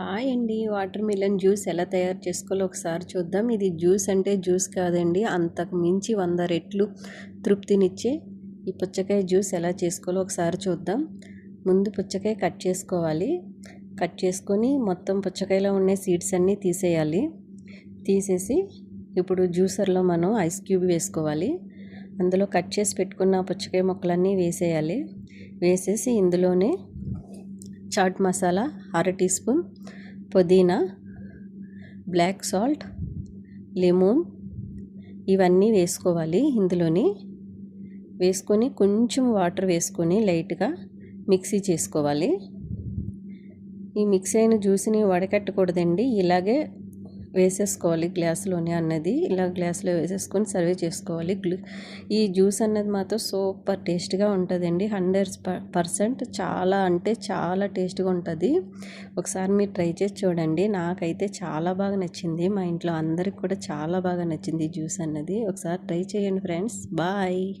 Hi అండి. Water melon juice ఎలా తయారు చేసుకోవాలో ఒకసారి చూద్దాం. ఇది జ్యూస్ అంటే జ్యూస్ కాదండి. అంతకు మించి వంద రెట్లు తృప్తినిచ్చే ఈ పుచ్చకాయ జ్యూస్ ఎలా చేసుకోవాలో ఒకసారి చూద్దాం. ముందు పుచ్చకాయ కట్ చేసుకోవాలి. కట్ చేసుకొని మొత్తం పుచ్చకాయలో ఉండే సీడ్స్ అన్నీ తీసేయాలి. తీసేసి ఇప్పుడు జ్యూసర్లో మనం ఐస్ క్యూబ్ వేసుకోవాలి. అందులో కట్ చేసి పెట్టుకున్న పుచ్చకాయ ముక్కలన్నీ వేసేయాలి. వేసేసి ఇందులోనే చాట్ మసాలా అర టీ స్పూన్ పుదీనా బ్లాక్ సాల్ట్ లెమన్ ఇవన్నీ వేసుకోవాలి ఇందులోని. వేసుకొని కొంచెం వాటర్ వేసుకొని లైట్గా మిక్సీ చేసుకోవాలి. ఈ మిక్సీ అయిన జ్యూస్ని వడకట్టకూడదండి. ఇలాగే వేసేసుకోవాలి గ్లాసులోనే అన్నది. ఇలా గ్లాసులో వేసేసుకొని సర్వ్ చేసుకోవాలి. ఈ జ్యూస్ అన్నది మాత్రం సూపర్ టేస్ట్గా ఉంటుందండి. హండ్రెడ్ పర్సెంట్ చాలా అంటే చాలా టేస్ట్గా ఉంటుంది. ఒకసారి మీరు ట్రై చేసి చూడండి. నాకైతే చాలా బాగా నచ్చింది. మా ఇంట్లో అందరికి కూడా చాలా బాగా నచ్చింది ఈ జ్యూస్ అన్నది. ఒకసారి ట్రై చేయండి ఫ్రెండ్స్. బాయ్.